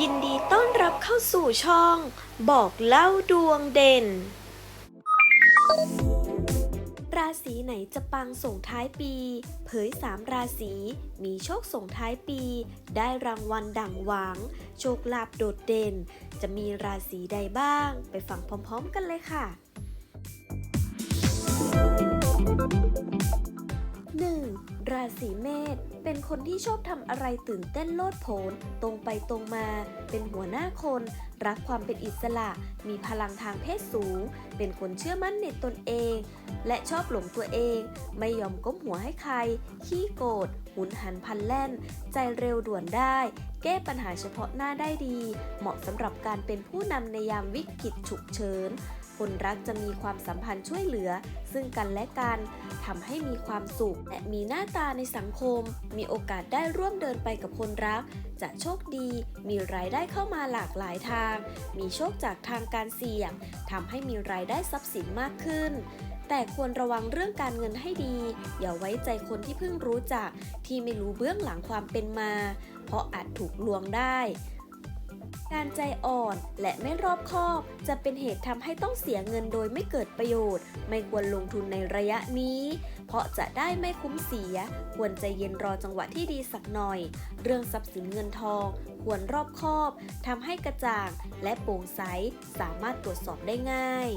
ยินดีต้อนรับเข้าสู่ช่อง บอกเล่าดวงเด่น ราศีไหนจะปังส่งท้ายปี เผย3ราศีมีโชคส่งท้ายปี ได้รางวัลดั่งหวัง โชคลาภโดดเด่น จะมีราศีใดบ้าง ไปฟังพร้อมๆกันเลยค่ะ 1. ราศีเมษเป็นคนที่ชอบทำอะไรตื่นเต้นโลดโผน ตรงไปตรงมา เป็นหัวหน้าคน รักความเป็นอิสระ มีพลังทางเพศสูง เป็นคนเชื่อมั่นในตนเอง และชอบหลงตัวเอง ไม่ยอมก้มหัวให้ใคร ขี้โกรธหุนหันพลันแล่น ใจเร็วด่วนได้ แก้ปัญหาเฉพาะหน้าได้ดี เหมาะสำหรับการเป็นผู้นำในยามวิกฤตฉุกเฉิน คนรักจะมีความสัมพันธ์ช่วยเหลือ ซึ่งกันและกันทำให้มีความสุข และมีหน้าตาในสังคม มีโอกาสได้ร่วมเดินไปกับคนรัก จะโชคดี มีรายได้เข้ามาหลากหลายทาง มีโชคจากทางการเสี่ยงทำให้มีรายได้ทรัพย์สินมากขึ้นแต่ควรระวังเรื่องการเงินให้ดี อย่าไว้ใจคนที่เพิ่งรู้จัก ที่ไม่รู้เบื้องหลังความเป็นมา เพราะอาจถูกลวงได้ การใจอ่อนและไม่รอบคอบ จะเป็นเหตุทำให้ต้องเสียเงินโดยไม่เกิดประโยชน์ ไม่ควรลงทุนในระยะนี้ เพราะจะได้ไม่คุ้มเสีย ควรใจเย็นรอจังหวะที่ดีสักหน่อย เรื่องทรัพย์สินเงินทอง ควรรอบคอบทำให้กระจ่าง และโปร่งใสสามารถตรวจสอบได้ง่าย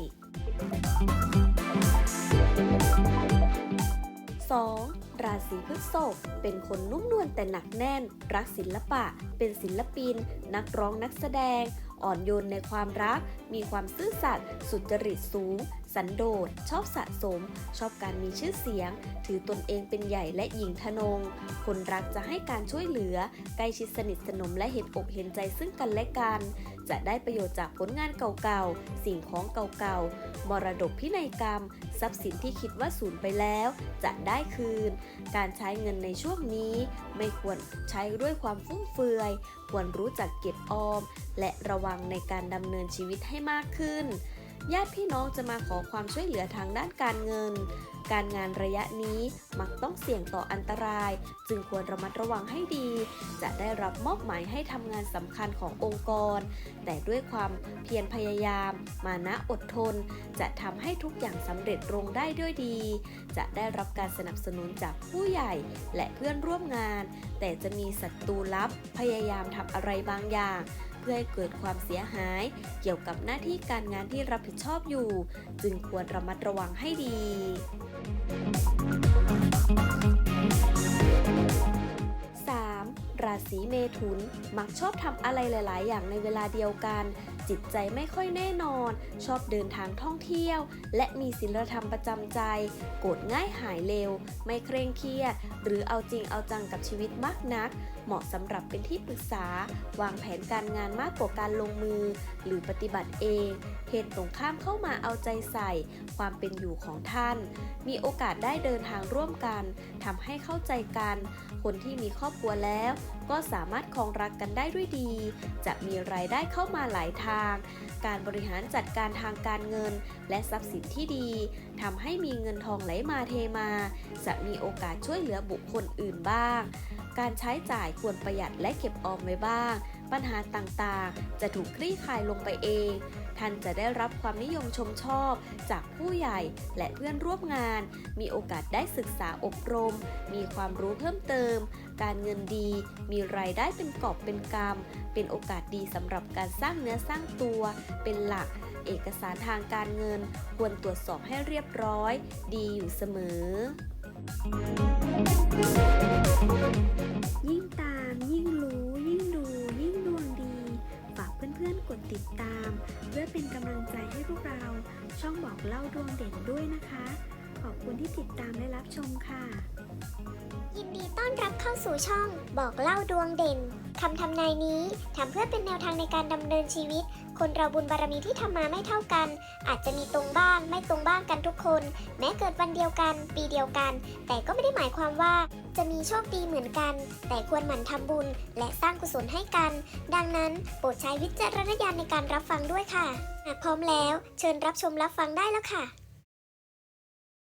2. ราศีพฤษภเป็นคนนุ่มนวลแต่หนักแน่น รักศิลปะ เป็นศิลปิน นักร้องนักแสดง อ่อนโยนในความรัก มีความซื่อสัตย์สุจริตสูง สันโดษ ชอบสะสม ชอบการมีชื่อเสียง ถือตนเองเป็นใหญ่และหญิงทนง คนรักจะให้การช่วยเหลือ ใกล้ชิดสนิทสนมและเห็นอกเห็นใจซึ่งกันและกัน จะได้ประโยชน์จากผลงานเก่าๆ สิ่งของเก่าๆ มรดกพินัยกรรม ทรัพย์สินที่คิดว่าสูญไปแล้ว จะได้คืน การใช้เงินในช่วงนี้ ไม่ควรใช้ด้วยความฟุ่มเฟือย ควรรู้จักเก็บออม และระวังในการดำเนินชีวิตให้มากขึ้น ญาติพี่น้องจะมาขอความช่วยเหลือทางด้านการเงิน การงานระยะนี้มักต้องเสี่ยงต่ออันตราย จึงควรระมัดระวังให้ดี จะได้รับมอบหมายให้ทำงานสำคัญขององค์กร แต่ด้วยความเพียรพยายาม มานะอดทน จะทำให้ทุกอย่างสำเร็จลงได้ด้วยดี จะได้รับการสนับสนุนจากผู้ใหญ่และเพื่อนร่วมงาน แต่จะมีศัตรูลับพยายามทำอะไรบางอย่าง พื่อให้เกิดความเสียหาย เกี่ยวกับหน้าที่การงานที่รับผิดชอบอยู่ จึงควรระมัดระวังให้ดีราศีเมถุน มักชอบทำอะไรหลาย ๆ อย่างในเวลาเดียวกัน จิตใจไม่ค่อยแน่นอน ชอบเดินทางท่องเที่ยว และมีศีลธรรมประจำใจ โกรธง่ายหายเร็ว ไม่เคร่งเครียด หรือเอาจริงเอาจังกับชีวิตมากนัก เหมาะสำหรับเป็นที่ปรึกษา วางแผนการงานมากกว่าการลงมือ หรือปฏิบัติเองเหตุตรงข้ามเข้ามาเอาใจใส่ ความเป็นอยู่ของท่าน มีโอกาสได้เดินทางร่วมกันทำให้เข้าใจกัน คนที่มีครอบครัวแล้ว ก็สามารถครองรักกันได้ด้วยดี จะมีรายได้เข้ามาหลายทางการบริหารจัดการทางการเงิน และทรัพย์สินที่ดีทำให้มีเงินทองไหลมาเทมา จะมีโอกาสช่วยเหลือบุคคลอื่นบ้าง การใช้จ่ายควรประหยัดและเก็บออมไว้บ้าง ปัญหาต่างๆ จะถูกคลี่คลายลงไปเอง ท่านจะได้รับความนิยมชมชอบ จากผู้ใหญ่และเพื่อนร่วมงาน มีโอกาสได้ศึกษาอบรม มีความรู้เพิ่มเติม การเงินดี มีรายได้เป็นกอบเป็นกำเป็นโอกาสดีสำหรับการสร้างเนื้อสร้างตัว เป็นหลัก เอกสารทางการเงิน ควรตรวจสอบให้เรียบร้อย ดีอยู่เสมอ ยิ่งตามยิ่งรู้ ยิ่งดู ยิ่งดวงดี ฝากเพื่อนๆกดติดตาม พื่อเป็นกำลังใจให้พวกเรา ช่องบอกเล่าดวงเด่นด้วยนะคะ ขอบคุณที่ติดตามและรับชมค่ะ ยินดีต้อนรับเข้าสู่ช่องบอกเล่าดวงเด่นคำทำนายนี้ทำเพื่อเป็นแนวทางในการดำเนินชีวิต คนเราบุญบารมีที่ทำมาไม่เท่ากัน อาจจะมีตรงบ้างไม่ตรงบ้างกันทุกคน แม้เกิดวันเดียวกัน ปีเดียวกัน แต่ก็ไม่ได้หมายความว่าจะมีโชคดีเหมือนกัน แต่ควรหมั่นทำบุญ และสร้างกุศลให้กัน ดังนั้นโปรดใช้วิจารณญาณในการรับฟังด้วยค่ะหากพร้อมแล้ว เชิญรับชมรับฟังได้แล้วค่ะ